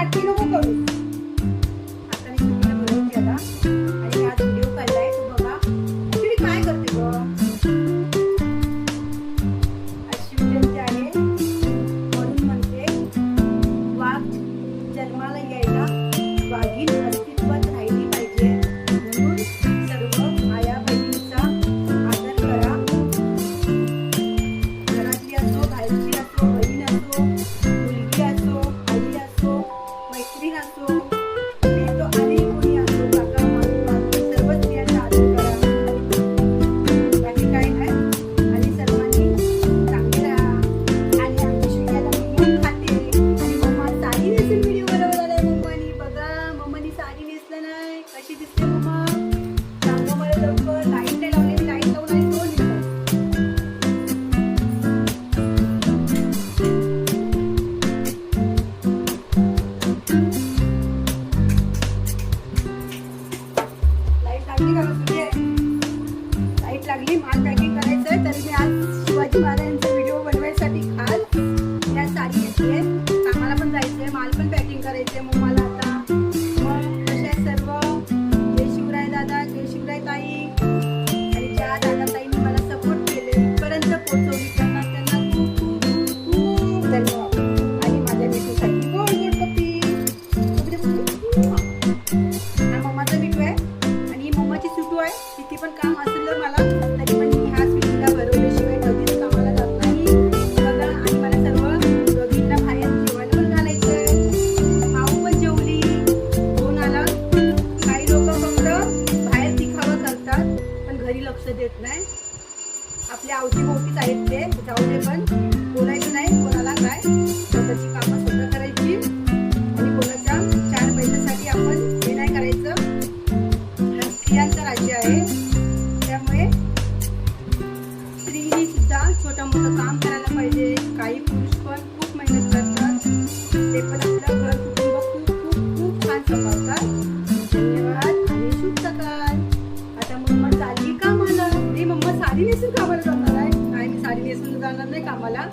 aqui no Google. कशी दिसते mamma सांगा लवकर. लाइट नाही लावली लाइट लावून आणि दोन लाइट लागली का लाइट लागली माल पॅकिंग करायचंय तरी मी आज पण काम असलं मला तरी पण मी ह्या सुटीला भरवल्याशिवाय कधीच कामाला जात नाही. बघा आणि मला सर्व दोघींना बाहेर जेवायला पण आहे भाऊ पण जेवली. कोण आला. काही लोक फक्त बाहेर दिखावा करतात पण घरी लक्ष देत नाही. आपल्या अवतीभोवतीच आहेत ते. जाऊ दे पण. बोलायचं नाही कोणाला काय. स्वतःची कामं स्वतः करायची. आणि कोणाच्या चार पैशासाठी आपण हे नाही करायचं. हा स्त्रियांचं राज्य आहे. छोटं मोठं काम करायला पाहिजे. काही पुरुष पण खूप मेहनत करतात. ते पण आपलं घर कुटुंब खूप खूप खूप छान सांभाळतात धन्यवाद आणि शुभ सकाळ. आता मम्मा चालली का कामाला. नाही मम्मा साडी नेसून कामाला जाणार आहे. नाही मी साडी नेसून जाणार नाही कामाला.